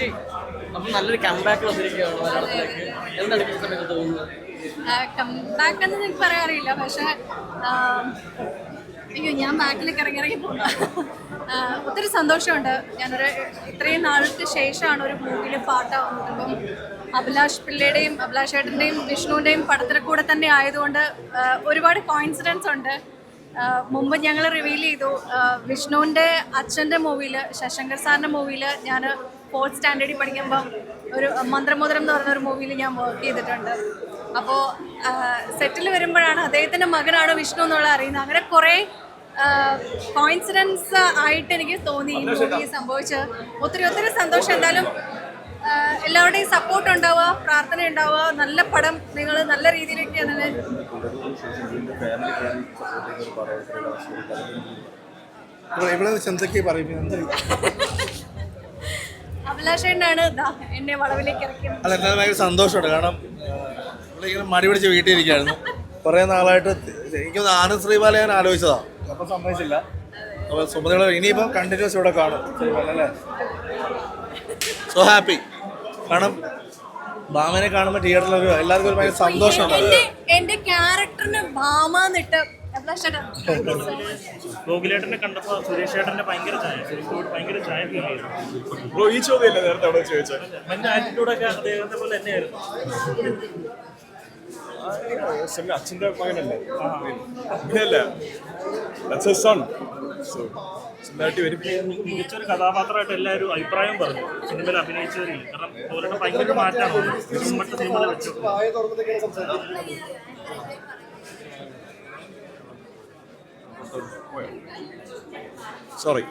ചേച്ചി അപ്പം നല്ലൊരു കമ്പാക്ക് വന്നിരിക്കുകയാണ് മലയാളത്തിലേക്ക്. എന്താണ് ഈ സമയത്ത് തോന്നുന്നത്? കംബാക്ക് എന്ന് എനിക്ക് പറയാറില്ല പക്ഷെ അയ്യോ ഞാൻ ബാക്കിലേക്ക് ഇറങ്ങി ഇറങ്ങി പോകുന്നു ഒത്തിരി സന്തോഷമുണ്ട്. ഞാനൊരു ഇത്രയും നാൾക്ക് ശേഷമാണ് ഒരു മൂവിയിൽ പാട്ടാവുന്നത് അപ്പം അഭിലാഷ് പിള്ളയുടെയും അഭിലാഷ് ഏട്ടന്റെയും വിഷ്ണുവിന്റെയും പടത്തിലെ കൂടെ തന്നെ ആയതുകൊണ്ട് ഒരുപാട് കോയിൻസിഡൻസ് ഉണ്ട്. മുമ്പ് ഞങ്ങൾ റിവീൽ ചെയ്തു. വിഷ്ണുവിന്റെ അച്ഛന്റെ മൂവിയിൽ ശശങ്കർ സാറിന്റെ മൂവിയിൽ ഞാൻ ഫോർത്ത് സ്റ്റാൻഡേർഡിൽ പഠിക്കുമ്പം ഒരു മന്ത്രമോതിരം എന്ന് പറഞ്ഞ ഒരു മൂവിയിൽ ഞാൻ വർക്ക് ചെയ്തിട്ടുണ്ട്. അപ്പോൾ സെറ്റിൽ വരുമ്പോഴാണ് അദ്ദേഹത്തിന്റെ മകനാണ് വിഷ്ണു എന്നുള്ള അറിയുന്നത്. അങ്ങനെ കുറേ കോയിൻസിഡൻസ് ആയിട്ട് എനിക്ക് തോന്നി ഈ മൂവി സംഭവിച്ച്. ഒത്തിരി ഒത്തിരി സന്തോഷം. എന്തായാലും എല്ലാവരുടെയും സപ്പോർട്ട് ഉണ്ടാവുക പ്രാർത്ഥന ഉണ്ടാവുക. നല്ല പടം നിങ്ങൾ നല്ല രീതിയിലേക്ക് അതിനെ ഇവിടെ എന്തൊക്കെ പറയുന്നത്? എന്താ അഭിലാഷേണ്ടാണ് എന്നെ വളവിലേക്ക് ഇറക്കിയത്. അല്ല എന്നാലും ഭയങ്കര സന്തോഷമുണ്ട് കാരണം നമ്മളിങ്ങനെ മടി പിടിച്ച് വീട്ടിൽ ഇരിക്കുകയായിരുന്നു. കുറേ നാളായിട്ട് എനിക്കൊന്ന് ആനന്ദ് ശ്രീബാല ഞാൻ ആലോചിച്ചതാ. അപ്പം സമ്മതിച്ചില്ല. അപ്പോൾ സുമതികളെ ഇനിയിപ്പോൾ കണ്ടിന്യൂസ് ഇവിടെ കാണും. ശ്രീബാല അല്ലേ സോ ഹാപ്പി കാരണം ഭാമനെ കാണുമ്പോൾ തിയേറ്ററിൽ എല്ലാവർക്കും ഒരു ഭയങ്കര സന്തോഷമുണ്ട്. എന്റെ ക്യാരക്ടറിന് അഭിലാഷേട്ടാ ഗോകുലേട്ടനെ കണ്ടപ്പോൾ സുരേഷ് ഏട്ടന്റെ ഭയങ്കര ചായ ഭയങ്കര ചായ ഫീൽ ചെയ്തു ബ്രോ ഈ ചോദ്യമല്ലേ നേരത്തെ അവിടെ ചോദിച്ചത് മറ്റേ ആറ്റിറ്റ്യൂഡൊക്കെ അദ്ദേഹത്തെ പോലെ തന്നെയായിരുന്നു. അച്ഛന്റെ മകനല്ലേ? അങ്ങനെയല്ല ദാറ്റ്സ് സൺ സോ സിമിലാരിറ്റി വരും. മികച്ച ഒരു കഥാപാത്രമായിട്ട് എല്ലാവരും അഭിപ്രായം പറഞ്ഞു. സിനിമയിൽ അഭിനയിച്ചവരിൽ കാരണം ഗോകുലേട്ടൻ ഭയങ്കര മാറ്റമാണ് സിനിമകളെ വെച്ചു. സോറി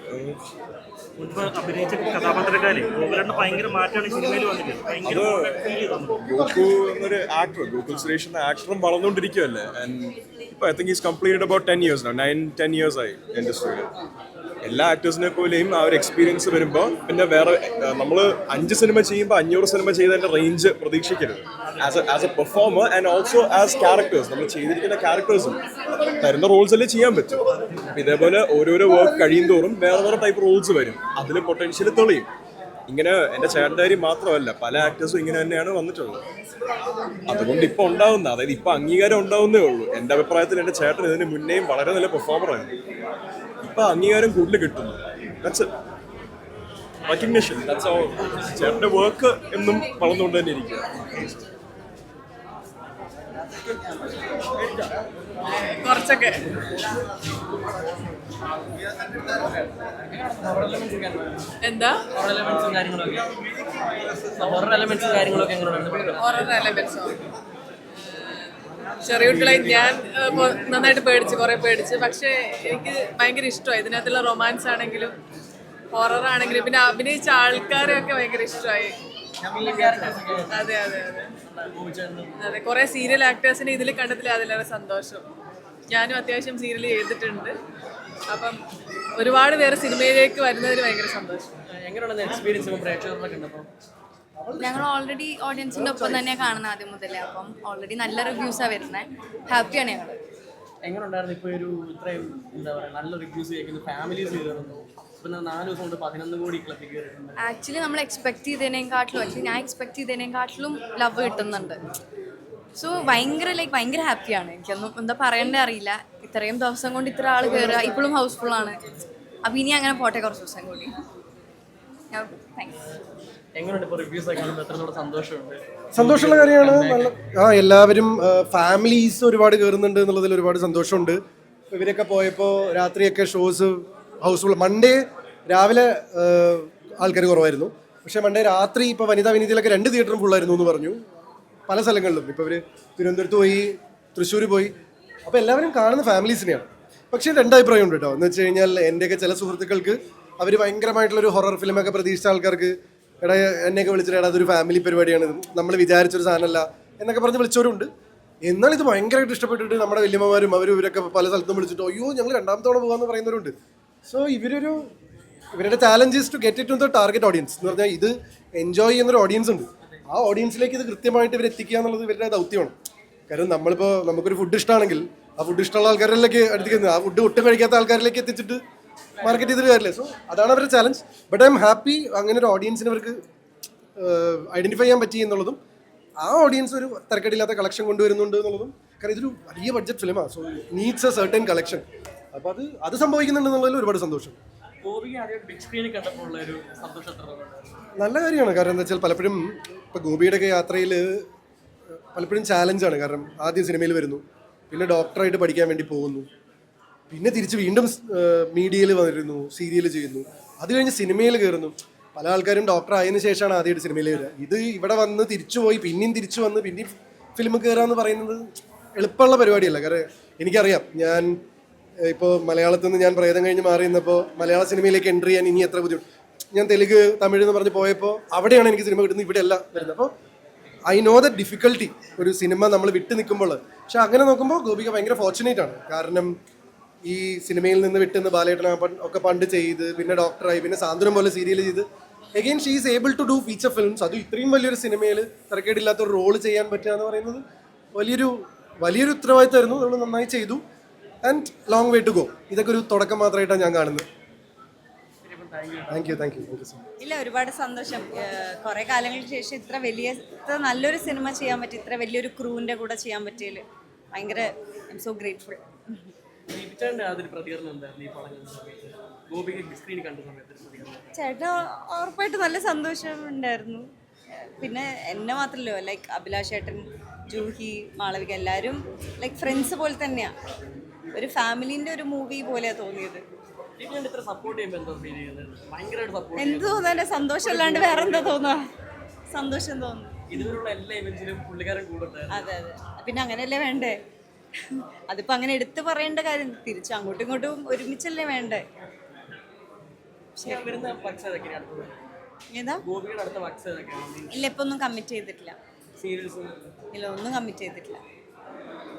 മുൻപ് അഭിനയിച്ച കഥാപാത്രക്കാരെ ഗോകുലേട്ടൻ ഭയങ്കര മാറ്റമാണ് ഈ സിനിമയിൽ വന്നിട്ട്. ഭയങ്കര ഫീൽ ചെയ്തു. ഗോകു എന്നൊരു ആക്ടർ ഗോകുൽ സുരേഷ് എന്ന ആക്ടറും വളർന്നുകൊണ്ടിരിക്കുകയല്ലേ ആൻഡ് ഇപ്പൊ I think is complete about ten years nine ten years ആയി ഇൻഡസ്ട്രിയിൽ എല്ലാ ആക്ടേഴ്സിനെ പോലെയും ആ ഒരു എക്സ്പീരിയൻസ് വരുമ്പോൾ പിന്നെ വേറെ നമ്മൾ അഞ്ച് സിനിമ ചെയ്യുമ്പോൾ അഞ്ഞൂറ് സിനിമ ചെയ്തതിന്റെ range പ്രതീക്ഷിക്കരുത്. As a as a performer and also as characters നമ്മൾ ചെയ്തിരിക്കുന്ന ക്യാരക്ടേഴ്സും തരുന്ന റോൾസ് അല്ലേ ചെയ്യാൻ പറ്റും. ഇതേപോലെ ഓരോരോ വർക്ക് കഴിയുന്തോറും വേറെ വേറെ ടൈപ്പ് റോൾസ് വരും. അതിൽ പൊട്ടൻഷ്യൽ തെളിയും. ഇങ്ങനെ എന്റെ ചേട്ടന്റെ മാത്രമല്ല പല ആക്ടേഴ്സും ഇങ്ങനെ തന്നെയാണ് വന്നിട്ടുള്ളത്. അതുകൊണ്ട് ഇപ്പൊ ഉണ്ടാവുന്ന അതായത് ഇപ്പൊ അംഗീകാരം ഉണ്ടാവുന്നേ ഉള്ളൂ. എന്റെ അഭിപ്രായത്തിൽ എന്റെ ചേട്ടൻ ഇതിന് മുന്നേയും വളരെ നല്ല പെർഫോമർ ആയിരുന്നു ഇപ്പൊ അംഗീകാരം കൂടുതൽ കിട്ടുന്നു. ദാറ്റ്സ് വർക്ക് എന്നും വളർന്നുകൊണ്ട് തന്നെ ഇരിക്കുക. കുറച്ചൊക്കെ. എന്താ? ഹൊറർ എലമെന്റ്സും കാര്യങ്ങളൊക്കെ. ഹൊറർ എലമെന്റ്സും കാര്യങ്ങളൊക്കെ എങ്ങനെയുണ്ട്? ഹൊറർ എലമെന്റ്സോ ചെറിയ കുട്ടികളെ ഞാൻ നന്നായിട്ട് പേടിച്ച് കുറെ പേടിച്ച്. പക്ഷേ എനിക്ക് ഭയങ്കര ഇഷ്ടമായി ഇതിനകത്തുള്ള റൊമാൻസ് ആണെങ്കിലും ഹൊറർ ആണെങ്കിലും. പിന്നെ അഭിനയിച്ച ആൾക്കാരെയൊക്കെ ഭയങ്കര ഇഷ്ടമായി അതെ അതെ അതെ. അതെ കുറെ സീരിയൽ ആക്ടേഴ്സിനെ ഇതിൽ കണ്ടതിൽ അതിലേറെ സന്തോഷം. ഞാനും അത്യാവശ്യം സീരിയൽ ചെയ്തിട്ടുണ്ട്. അപ്പം ഒരുപാട് പേര് സിനിമയിലേക്ക് വരുന്നതിൽ ഭയങ്കര സന്തോഷം. എങ്ങനെയുള്ള എക്സ്പീരിയൻസ് പ്രേക്ഷകർക്ക് ഉണ്ടപ്പോൾ ഞങ്ങൾ ഓൾറെഡി ഓഡിയൻസിന്റെ ഒപ്പം തന്നെ കാണുന്ന ആദ്യം മുതലേ. അപ്പം ഓൾറെഡി നല്ല റിവ്യൂസാണ് വരുന്നത് ഹാപ്പിയാണ് ഞങ്ങൾ എങ്ങനെയുണ്ടായിരുന്നു ഇപ്പോൾ ഒരു ഇത്രയും എന്താ പറയുക നല്ല റിവ്യൂസ് കേൾക്കുന്നു ഫാമിലീസ് കയറുന്നു ഇപ്പം നാല് ദിവസം കൊണ്ട് പതിനൊന്ന് കോടി ക്ലബിൽ കയറിയിട്ടുണ്ട് ആക്ച്വലി നമ്മൾ എക്സ്പെക്ട് ചെയ്തതിനേക്കാട്ടിലും ആക്ച്വലി ഞാൻ എക്സ്പെക്ട് ചെയ്തതിനേക്കാട്ടിലും ലവ് കിട്ടുന്നുണ്ട്. സോ ഭയങ്കര ലൈക്ക് ഭയങ്കര ഹാപ്പിയാണ് എനിക്കൊന്നും എന്താ പറയണ്ടേ അറിയില്ല. ഇത്രയും ദിവസം കൊണ്ട് ഇത്ര ആൾ കയറുക ഇപ്പോഴും ഹൗസ്ഫുൾ ആണ്. അപ്പം ഇനി അങ്ങനെ പോട്ടെ കുറച്ച് ദിവസം കൂടി. സന്തോഷമുള്ള കാര്യമാണ്. നല്ല ആ എല്ലാവരും ഫാമിലീസ് ഒരുപാട് കയറുന്നുണ്ട് എന്നുള്ളതിൽ ഒരുപാട് സന്തോഷമുണ്ട്. ഇപ്പൊ ഇവരൊക്കെ പോയപ്പോൾ രാത്രിയൊക്കെ ഷോസ് ഹൗസ്ഫുൾ മൺഡേ രാവിലെ ആൾക്കാർ കുറവായിരുന്നു. പക്ഷേ മൺഡേ രാത്രി ഇപ്പോൾ വനിതാ വിനീതിയിലൊക്കെ രണ്ട് തിയേറ്ററും ഫുള്ളായിരുന്നു എന്ന് പറഞ്ഞു. പല സ്ഥലങ്ങളിലും. ഇപ്പോൾ ഇവർ തിരുവനന്തപുരത്ത് പോയി തൃശ്ശൂർ പോയി. അപ്പോൾ എല്ലാവരും കാണുന്ന ഫാമിലീസിനെയാണ് പക്ഷേ രണ്ട് അഭിപ്രായം ഉണ്ട് കേട്ടോ. എന്ന് വെച്ച് കഴിഞ്ഞാൽ എന്റെയൊക്കെ ചില സുഹൃത്തുക്കൾക്ക് അവർ ഭയങ്കരമായിട്ടുള്ളൊരു ഹൊറർ ഫിലിമൊക്കെ പ്രതീക്ഷിച്ച ആൾക്കാർക്ക് എടാ എന്നെയൊക്കെ വിളിച്ചിട്ട് അതൊരു ഫാമിലി പരിപാടിയാണ്. നമ്മൾ വിചാരിച്ചൊരു സാധനമല്ല എന്നൊക്കെ പറഞ്ഞ് വിളിച്ചവരുണ്ട്. എന്നാൽ ഇത് ഭയങ്കരമായിട്ട് ഇഷ്ടപ്പെട്ടിട്ട് നമ്മുടെ വലിയമ്മമാരും അവരും ഇവരൊക്കെ പല സ്ഥലത്തും വിളിച്ചിട്ട് അയ്യോ ഞങ്ങൾ രണ്ടാമത്തെ തവണ പോകാമെന്ന് പറയുന്നവരുണ്ട്. സോ ഇവരൊരു ഇവരുടെ challenge is to get it to the target audience എന്ന് പറഞ്ഞാൽ ഇത് എൻജോയ് ചെയ്യുന്നൊരു ഓഡിയൻസ് ഉണ്ട്. ആ ഓഡിയൻസിലേക്ക് ഇത് കൃത്യമായിട്ട് ഇവർ എത്തിക്കുക എന്നുള്ളത് ഇവരുടെ ദൗത്യമാണ്. കാരണം നമ്മളിപ്പോൾ നമുക്കൊരു ഫുഡ് ഇഷ്ടമാണെങ്കിൽ ആ ഫുഡ് ഇഷ്ടമുള്ള ആൾക്കാരിലേക്ക് അടുത്തിക്കുന്നത് ആ ഫുഡ് ഒട്ടും കഴിക്കാത്ത ആൾക്കാരിലേക്ക് എത്തിച്ചിട്ട് മാർക്കറ്റ് ചെയ്തിട്ട് കാര്യമില്ല സോ അതാണ് അവരുടെ challenge but I'm happy അങ്ങനെ ഒരു ഓഡിയൻസിന് അവർക്ക് ഐഡന്റിഫൈ ചെയ്യാൻ പറ്റി എന്നുള്ളതും ആ ഓഡിയൻസ് ഒരു തിരക്കടില്ലാത്ത കളക്ഷൻ കൊണ്ടുവരുന്നുണ്ട് എന്നുള്ളതും കാരണം ഇതൊരു വലിയ ബഡ്ജറ്റ് ഫിലിമാണ് so needs a certain collection അപ്പോൾ അത് അത് സംഭവിക്കുന്നുണ്ട് എന്നുള്ളതിൽ ഒരുപാട് സന്തോഷം. നല്ല കാര്യമാണ്. കാരണം എന്താ വെച്ചാൽ പലപ്പോഴും ഇപ്പോൾ ഗോപിയുടെയൊക്കെ യാത്രയിൽ പലപ്പോഴും ചാലഞ്ചാണ് കാരണം ആദ്യം സിനിമയിൽ വരുന്നു. പിന്നെ ഡോക്ടറായിട്ട് പഠിക്കാൻ വേണ്ടി പോകുന്നു. പിന്നെ തിരിച്ച് വീണ്ടും മീഡിയയിൽ വരുന്നു സീരിയൽ ചെയ്യുന്നു. അത് കഴിഞ്ഞ് സിനിമയിൽ കയറുന്നു. പല ആൾക്കാരും ഡോക്ടർ ആയതിന് ശേഷമാണ് ആദ്യമായിട്ട് സിനിമയിൽ വരിക. ഇത് ഇവിടെ വന്ന് തിരിച്ചു പോയി പിന്നെയും തിരിച്ചു വന്ന് പിന്നെയും ഫിലിം കയറുക എന്ന് പറയുന്നത് എളുപ്പമുള്ള പരിപാടിയല്ല. കാരണം എനിക്കറിയാം ഞാൻ ഇപ്പോൾ മലയാളത്തിൽ നിന്ന് ഞാൻ പ്രേതം കഴിഞ്ഞ് മാറി നിന്നപ്പോൾ മലയാള സിനിമയിലേക്ക് എൻട്രി ചെയ്യാൻ ഇനി എത്ര ബുദ്ധിമുട്ട്. ഞാൻ തെലുങ്ക് തമിഴ് എന്ന് പറഞ്ഞ് പോയപ്പോൾ അവിടെയാണ് എനിക്ക് സിനിമ കിട്ടുന്നത് ഇവിടെയല്ല വരുന്നത്. അപ്പോൾ ഐ നോ ദ ഡിഫിക്കൽട്ടി ഒരു സിനിമ നമ്മൾ വിട്ടു നിൽക്കുമ്പോൾ. പക്ഷെ അങ്ങനെ നോക്കുമ്പോൾ ഗോപിക ഭയങ്കര ഫോർച്ചുനേറ്റ് ആണ്. കാരണം ഈ സിനിമയിൽ നിന്ന് വിട്ടുന്ന ബാലേട്ടൻ ഒക്കെ പണ്ട് ചെയ്ത് പിന്നെ ഡോക്ടറായി പിന്നെ സാന്ത്വനം പോലെ സീരിയൽ ചെയ്ത്. Again she is able to do feature films അത് ഇത്രയും വലിയൊരു സിനിമയിൽ തിരക്കേടില്ലാത്ത ഒരു റോൾ ചെയ്യാൻ പറ്റുക എന്ന് പറയുന്നത് വലിയൊരു വലിയൊരു ഉത്തരവാദിത്തമായിരുന്നു. നമ്മൾ നന്നായി ചെയ്തു. And long way to go ഇതൊക്കെ ഒരു തുടക്കം മാത്രമായിട്ടാണ് ഞാൻ കാണുന്നത്. Thank you thank you thank you so much ഇല്ല ഒരുപാട് സന്തോഷം. കുറെ കാലങ്ങൾക്ക് ശേഷം ഇത്ര വലിയ ഇത്ര നല്ലൊരു സിനിമ ചെയ്യാൻ പറ്റി ഇത്ര വലിയൊരു ക്രൂവിന്റെ കൂടെ ചെയ്യാൻ പറ്റിയതിൽ ഭയങ്കര ഐ എം സോ ഗ്രേറ്റ്ഫുൾ ചേട്ടൻ ഉറപ്പായിട്ട് നല്ല സന്തോഷം ഉണ്ടായിരുന്നു. പിന്നെ എന്നെ മാത്രമല്ലോ ലൈക്ക് അഭിലാഷ് ചേട്ടൻ ജൂഹി മാളവിക എല്ലാവരും ലൈക്ക് ഫ്രണ്ട്സ് പോലെ തന്നെയാണ് ഒരു ഫാമിലീന്റെ ഒരു മൂവി പോലെയാണ് തോന്നിയത്. എന്താ തോന്നാൻ സന്തോഷം അല്ലാണ്ട് വേറെ എന്താ തോന്നുക സന്തോഷം തോന്നുന്നു. ഇതുവരെയുള്ള എല്ലാ ഇവന്റിലും പുള്ളിക്കാരൻ കൂടെ അതെ അതെ. പിന്നെ അങ്ങനെയല്ലേ വേണ്ടേ? അതിപ്പോ അങ്ങനെ എടുത്തു പറയേണ്ട കാര്യം തിരിച്ചു അങ്ങോട്ടും ഇങ്ങോട്ടും ഒരുമിച്ചല്ലേ വേണ്ടേ? ഏതാ? ഇല്ല ഇപ്പൊ ഒന്നും കമ്മിറ്റ് ചെയ്തിട്ടില്ല. ഇല്ല. ഒന്നും കമ്മിറ്റ് ചെയ്തിട്ടില്ല.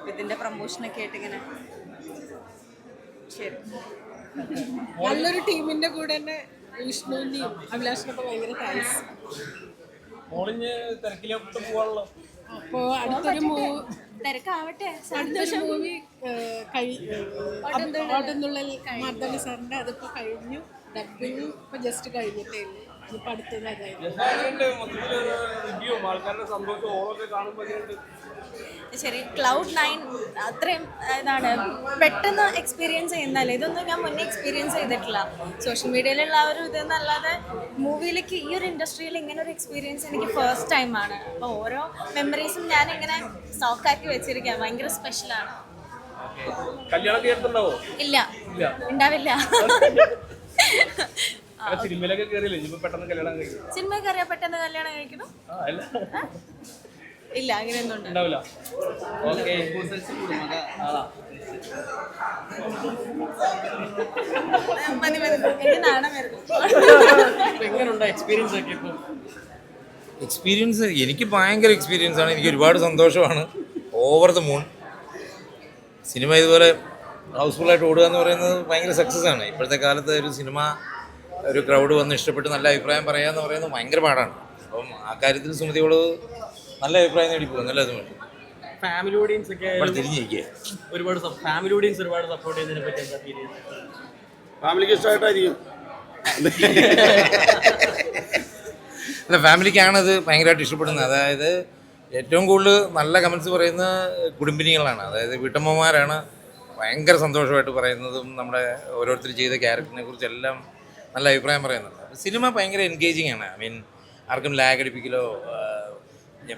ഇതിന്റെ ഇതിന്റെ പ്രൊമോഷനൊക്കെ ആയിട്ട് ഇങ്ങനെ. ശരി. നല്ലൊരു ടീമിന്റെ കൂടെ തന്നെ വിഷ്ണുവിന്റെയും അഭിലാഷിനൊക്കെ ഭയങ്കര താങ്ക്സ് അപ്പോ അടുത്തൊരു മൂവ് തിരക്കാവട്ടെ. അടുത്തൊരു മൂവി ഓട്ടുന്നുള്ളിൽ മാർദ്ദവി സാറിന്റെ അതിപ്പോ കഴിഞ്ഞു. ഡബിങ് ഇപ്പൊ ജസ്റ്റ് കഴിഞ്ഞിട്ടേ ഉള്ളൂ. അടുത്തത് അതായത്. റിവ്യൂ ആൾക്കാരുടെ സന്തോഷം ഓളൊക്കെ കാണുമ്പോൾ ശരി ക്ലൗഡ് നയൻ അത്രയും ഇതാണ് പെട്ടെന്ന് എക്സ്പീരിയൻസ് ചെയ്യുന്നതല്ലേ? ഇതൊന്നും ഞാൻ മുന്നേ എക്സ്പീരിയൻസ് ചെയ്തിട്ടില്ല. സോഷ്യൽ മീഡിയയിലുള്ള ആ ഒരു ഇതെന്നല്ലാതെ മൂവിയിലേക്ക് ഈ ഒരു ഇൻഡസ്ട്രിയിൽ ഇങ്ങനെ ഒരു എക്സ്പീരിയൻസ് എനിക്ക് ഫസ്റ്റ് ആണ്. അപ്പോൾ ഓരോ മെമ്മറീസും ഞാൻ ഇങ്ങനെ സ്റ്റോക്കാക്കി വെച്ചിരിക്കുക ഭയങ്കര സ്പെഷ്യലാണ് ഇല്ല. ഉണ്ടാവില്ല. സിനിമയിലൊക്കെ സിനിമ കയറിയാൽ പെട്ടെന്ന് കല്യാണം കഴിക്കണം? ഇല്ല അങ്ങനെയൊന്നും ഒന്നും ഉണ്ടാവില്ല. ഓക്കെ. മതി മതി. എനിക്ക് നാണം വരുന്നു. എങ്ങനെയുണ്ട് എക്സ്പീരിയൻസ് ഒക്കെ ഇപ്പോൾ എക്സ്പീരിയൻസ് എനിക്ക് ഭയങ്കര എക്സ്പീരിയൻസ് ആണ്. എനിക്ക് ഒരുപാട് സന്തോഷമാണ്. ഓവർ ദ മൂൺ സിനിമ ഇതുപോലെ ഹൗസ്ഫുൾ ആയിട്ട് ഓടുക എന്ന് പറയുന്നത് ഭയങ്കര സക്സസ് ആണ്. ഇപ്പോഴത്തെ കാലത്ത് ഒരു സിനിമ ഒരു ക്രൗഡ് വന്ന് ഇഷ്ടപ്പെട്ട് നല്ല അഭിപ്രായം പറയുക എന്ന് പറയുന്നത് ഭയങ്കര പാടാണ്. അപ്പം ആ കാര്യത്തിൽ സുമതിയോട് നല്ല അഭിപ്രായം നേടി പോകും നല്ല സുമതി ഫാമിലി ഓഡിയൻസ് ഒക്കെ ഇവിടെ തിരിഞ്ഞിരിക്കുക ഒരുപാട് ഫാമിലി ഓഡിയൻസ് ഒരുപാട് സപ്പോർട്ട് ചെയ്യുന്നതിനെ പറ്റി എന്താ ഫീൽ ചെയ്യുന്നത് ഫാമിലിക്ക് ഇഷ്ടമായിട്ടായിരിക്കും. അല്ല ഫാമിലിക്കാണത് ഭയങ്കരമായിട്ട് ഇഷ്ടപ്പെടുന്നത്. അതായത് ഏറ്റവും കൂടുതൽ നല്ല കമൻസ് പറയുന്ന കുടുംബിനികളാണ്. അതായത് വീട്ടമ്മമാരാണ് ഭയങ്കര സന്തോഷമായിട്ട് പറയുന്നതും നമ്മുടെ ഓരോരുത്തർ ചെയ്ത ക്യാരക്ടറിനെ കുറിച്ചെല്ലാം നല്ല അഭിപ്രായം പറയുന്നുണ്ട്. സിനിമ ഭയങ്കര എൻഗേജിങ് ആണ്. ഐ മീൻ ആർക്കും ലാഗ് അടിപ്പിക്കലോ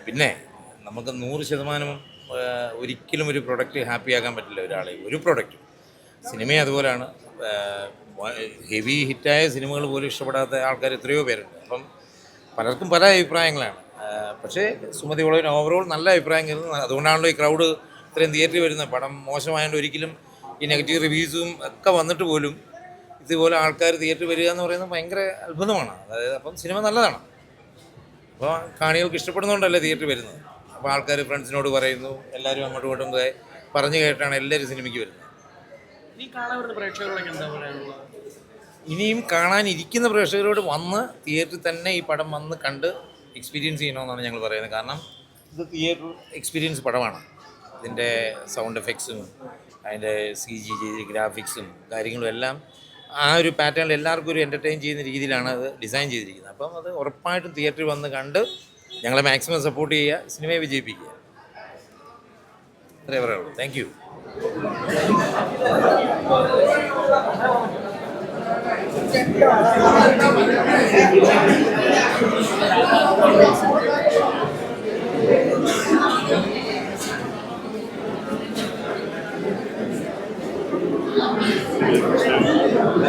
പിന്നെ നമുക്ക് നൂറ് ശതമാനം ഒരിക്കലും ഒരു പ്രൊഡക്റ്റ് ഹാപ്പി ആക്കാൻ പറ്റില്ല ഒരാളെ. ഒരു പ്രൊഡക്റ്റ് സിനിമ അതുപോലെയാണ് ഹെവി ഹിറ്റായ സിനിമകൾ പോലും ഇഷ്ടപ്പെടാത്ത ആൾക്കാർ എത്രയോ പേരുണ്ട്. അപ്പം പലർക്കും പല അഭിപ്രായങ്ങളാണ്. പക്ഷേ സുമതി വളരെ ഓവറോൾ നല്ല അഭിപ്രായം കരുതുന്നത് അതുകൊണ്ടാണല്ലോ ഈ ക്രൗഡ് ഇത്രയും തിയേറ്ററിൽ വരുന്നത്. പടം മോശമായതുകൊണ്ട് ഒരിക്കലും ഈ നെഗറ്റീവ് റിവ്യൂസും ഒക്കെ വന്നിട്ട് പോലും ഇതുപോലെ ആൾക്കാർ തിയേറ്ററിൽ വരിക എന്ന് പറയുന്നത് ഭയങ്കര അത്ഭുതമാണ്. അതായത് അപ്പം സിനിമ നല്ലതാണ്. അപ്പോൾ കാണികൾക്ക് ഇഷ്ടപ്പെടുന്നതുകൊണ്ടല്ലേ തിയേറ്ററിൽ വരുന്നത്. അപ്പോൾ ആൾക്കാർ ഫ്രണ്ട്സിനോട് പറയുന്നു എല്ലാവരും അങ്ങോട്ടും ഇങ്ങോട്ടും പോയി പറഞ്ഞു കേട്ടാണ് എല്ലാവരും സിനിമയ്ക്ക് വരുന്നത്. ഇനിയും കാണാനിരിക്കുന്ന പ്രേക്ഷകരോട് വന്ന് തിയേറ്ററിൽ തന്നെ ഈ പടം വന്ന് കണ്ട് എക്സ്പീരിയൻസ് ചെയ്യണമെന്നാണ് ഞങ്ങൾ പറയുന്നത്. കാരണം ഇത് തിയേറ്റർ എക്സ്പീരിയൻസ് പടമാണ്. ഇതിന്റെ സൗണ്ട് എഫക്ട്സും അതിന്റെ സി ജി ജി ഗ്രാഫിക്സും കാര്യങ്ങളും എല്ലാം ആ ഒരു പാറ്റേണിൽ എല്ലാവർക്കും ഒരു എന്റർടൈൻ ചെയ്യുന്ന രീതിയിലാണ് അത് ഡിസൈൻ ചെയ്തിരിക്കുന്നത്. അപ്പം അത് ഉറപ്പായിട്ടും തിയേറ്ററിൽ വന്ന് കണ്ട് ഞങ്ങളെ മാക്സിമം സപ്പോർട്ട് ചെയ്യുക സിനിമയെ വിജയിപ്പിക്കുക. അത്രേ പറയുള്ളൂ. താങ്ക് യു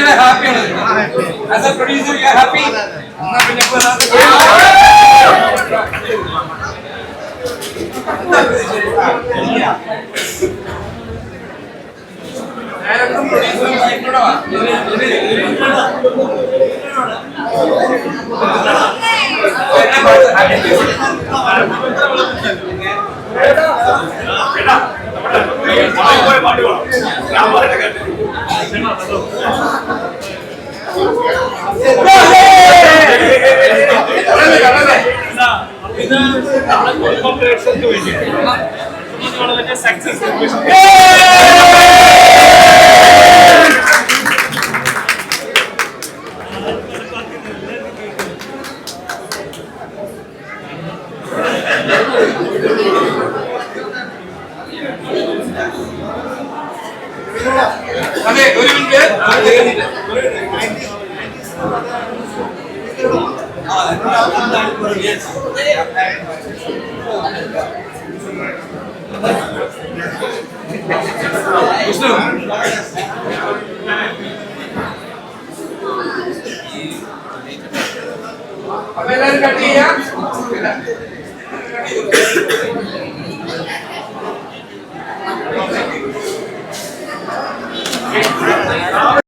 చూపించలే happy as a producer you happy பாட்டு അപ്പൊ എല്ലാവരും കട്ട് విష్ణు